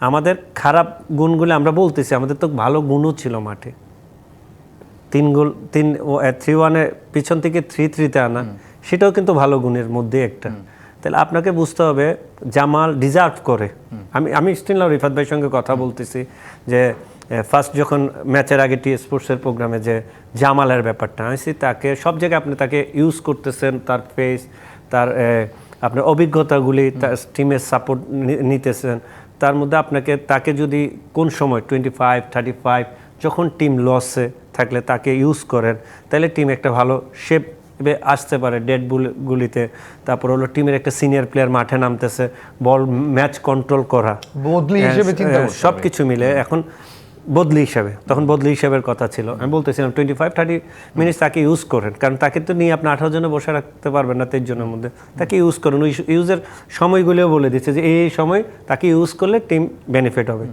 আমাদের খারাপ গুণগুলো আমরা বলতেছি আমাদের তো ভালো গুণও ছিল মাঠে। তিন গোল তিন থ্রি ওয়ানে পিছন থেকে থ্রি থ্রিতে আনা সেটাও কিন্তু ভালো গুণের মধ্যে একটা। তাহলে আপনাকে বুঝতে হবে জামাল ডিজার্ভ করে। আমি আমি স্টিল রিফাত ভাইয়ের সঙ্গে কথা বলতেছি যে ফার্স্ট যখন ম্যাচের আগে টি স্পোর্টসের প্রোগ্রামে যে জামালের ব্যাপারটা আমি তাকে সব জায়গায় আপনি তাকে ইউজ করতেছেন তার ফেস তার আপনার অভিজ্ঞতাগুলি তার টিমের সাপোর্ট নিতেছেন। তার মধ্যে আপনাকে তাকে যদি কোন সময় টোয়েন্টি ফাইভ থার্টি ফাইভ যখন টিম লসে থাকলে তাকে ইউজ করেন তাহলে টিম একটা ভালো শেপ আসতে পারে ডেড গুলিতে। তারপর হলো টিমের একটা সিনিয়র প্লেয়ার মাঠে নামতেছে বল ম্যাচ কন্ট্রোল করা। বদলি হিসেবে সব কিছু মিলে। এখন বদলি হিসাবে, তখন বদলি হিসাবের কথা ছিল। আমি বলতেছিলাম টোয়েন্টি ফাইভ থার্টি মিনিটস তাকে ইউজ করেন, কারণ তাকে তো নিয়ে আপনি আঠারো জনে বসে রাখতে পারবেন না তেইশ জনের মধ্যে। তাকে ইউজ করুন, ওই ইউজের সময়গুলিও বলে দিচ্ছে যে, এই এই সময় তাকে ইউজ করলে টিম বেনিফিট হবে।